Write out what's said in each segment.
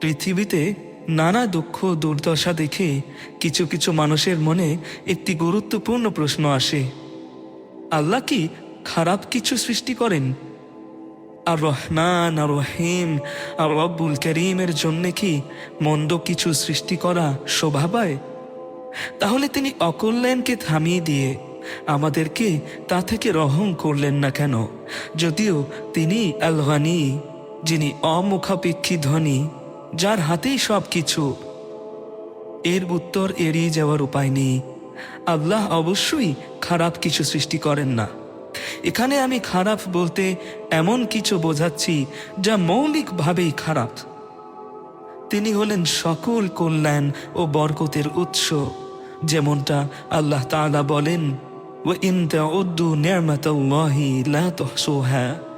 পৃথিবীতে নানা দুঃখ দুর্দশা দেখে কিছু কিছু মানুষের মনে একটি গুরুত্বপূর্ণ প্রশ্ন আসে। আল্লাহ কি খারাপ কিছু সৃষ্টি করেন? আর রহমান আর রহিম আর রব্বুল করিমের জন্যে কি মন্দ কিছু সৃষ্টি করা শোভা পায়? তাহলে তিনি অকল্যাণকে থামিয়ে দিয়ে আমাদেরকে তা থেকে রহম করলেন না কেন? যদিও তিনি আল গানি যিনি অমুখাপেক্ষী ধনী যার হাতেই সব কিছু। এর উত্তর এড়িয়ে যাওয়ার উপায় নেই। আল্লাহ অবশ্যই খারাপ কিছু সৃষ্টি করেন না। এখানে আমি খারাপ বলতে এমন কিছু বোঝাচ্ছি যা মৌলিকভাবেই খারাপ। তিনি হলেন সকল কল্যাণ ও বরকতের উৎস, যেমনটা আল্লাহ তালা বলেন ও ইন্দা উদ্দু নির্মাত লা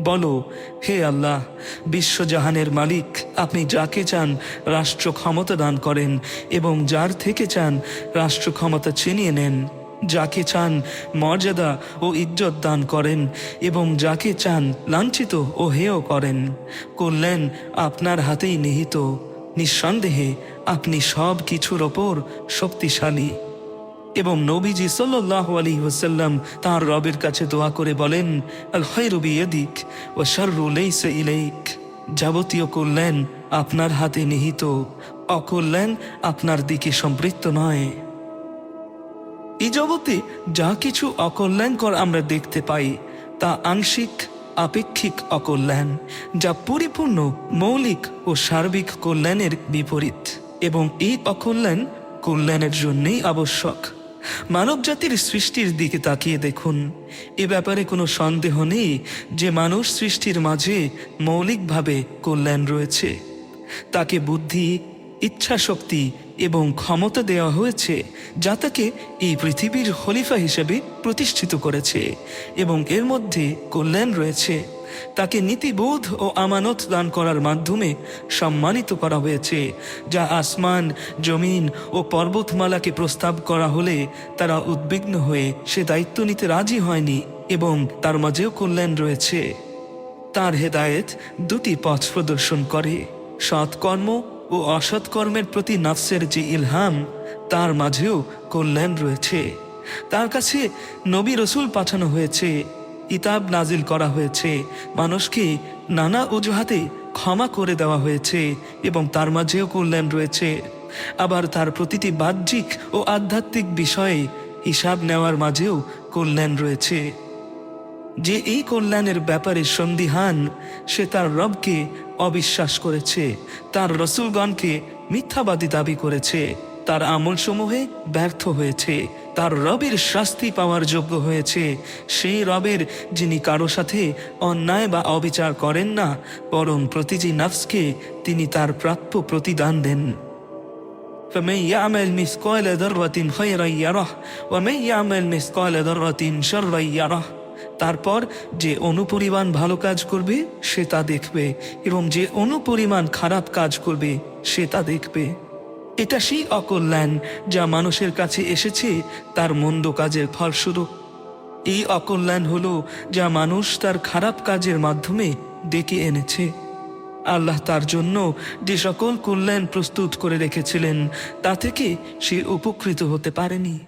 বলো, হে আল্লাহ, বিশ্বজাহানের মালিক, আপনি যাকে চান রাষ্ট্র ক্ষমতা দান করেন এবং যার থেকে চান রাষ্ট্র ক্ষমতা ছিনিয়ে নেন। যাকে চান মর্যাদা ও ইজ্জত দান করেন এবং যাকে চান লাঞ্ছিত ও হেয় করেন। কল্যাণ আপনার হাতেই নিহিত। নিঃসন্দেহে আপনি সব কিছুর ওপর শক্তিশালী। এবং নবীজি সাল্লাহ আলী ওসাল্লাম তাঁর রবের কাছে দোয়া করে বলেন, আল খৈরুবি এদিক ও শাররু লেইসে ইলেইক। যাবতীয় কল্যাণ আপনার হাতে নিহিত, অকল্যাণ আপনার দিকে সম্পৃক্ত নয়। এই জগতে যা কিছু অকল্যাণকর আমরা দেখতে পাই, তা আংশিক, আপেক্ষিক অকল্যাণ, যা পরিপূর্ণ, মৌলিক ও সার্বিক কল্যাণের বিপরীত। এবং এই অকল্যাণ কল্যাণের জন্যই আবশ্যক। মানব জাতির সৃষ্টির দিকে তাকিয়ে দেখুন। এ ব্যাপারে কোনো সন্দেহ নেই যে মানুষ সৃষ্টির মাঝে মৌলিকভাবে কল্যাণ রয়েছে। তাকে বুদ্ধি ইচ্ছা শক্তি এবং ক্ষমতা দেওয়া হয়েছে যা তাকে এই পৃথিবীর খলিফা হিসেবে প্রতিষ্ঠিত করেছে এবং এর মধ্যে কল্যাণ রয়েছে। তাকে নীতিবোধ ও আমানত দান করার মাধ্যমে সম্মানিত করা হয়েছে, যা আসমান, জমিন ও পর্বতমালাকে প্রস্তাব করা হলে তারা উদ্বিগ্ন হয়ে সে দায়িত্ব নিতে রাজি হয়নি এবং তার মাঝেও কল্যাণ রয়েছে। তার হেদায়েত দুটি পথ প্রদর্শন করে, সৎকর্ম ও অসৎকর্মের প্রতি নাফসের যে ইলহাম, তার মাঝেও কল্যাণ রয়েছে। তার কাছে নবী রসুল পাঠানো হয়েছে কিতাব নাজিল করা হয়েছে। মানুষকে নানা অজুহাতে ক্ষমা করে দেওয়া হয়েছে এবং তার মাঝেও কল্যাণ রয়েছে। আবার তার প্রতিটি বাহ্যিক ও আধ্যাত্মিক বিষয়ে হিসাব নেওয়ার মাঝেও কল্যাণ রয়েছে। যে এই কল্যাণের ব্যাপারে সন্দিহান, সে তার রবকে অবিশ্বাস করেছে, তার রসুলগণকে মিথ্যাবাদী দাবি করেছে। তার আমলসমূহে ব্যর্থ হয়েছে তার রবের শাস্তি পাওয়ার যোগ্য হয়েছে সেই রবের যিনি কারো সাথে অন্যায় বা অবিচার করেন না বরং প্রতিটি নফসকে তিনি তার প্রাপ্য প্রতিদান দেন فمن يعمل مثقال ذرة خيرا يره ومن يعمل مثقال ذرة شرا يره তারপর যে অনুপরিমাণ ভালো কাজ করবে সে তা দেখবে এবং যে অনুপরিমাণ খারাপ কাজ করবে সে তা দেখবে এটা সেই অকল্যাণ যা মানুষের কাছে এসেছে, তার মন্দ কাজের ফলস্বরূপ। এই অকল্যাণ হল যা মানুষ তার খারাপ কাজের মাধ্যমে ডেকে এনেছে। আল্লাহ তার জন্য যে সকল কল্যাণ প্রস্তুত করে রেখেছিলেন, তা থেকে সে উপকৃত হতে পারেনি।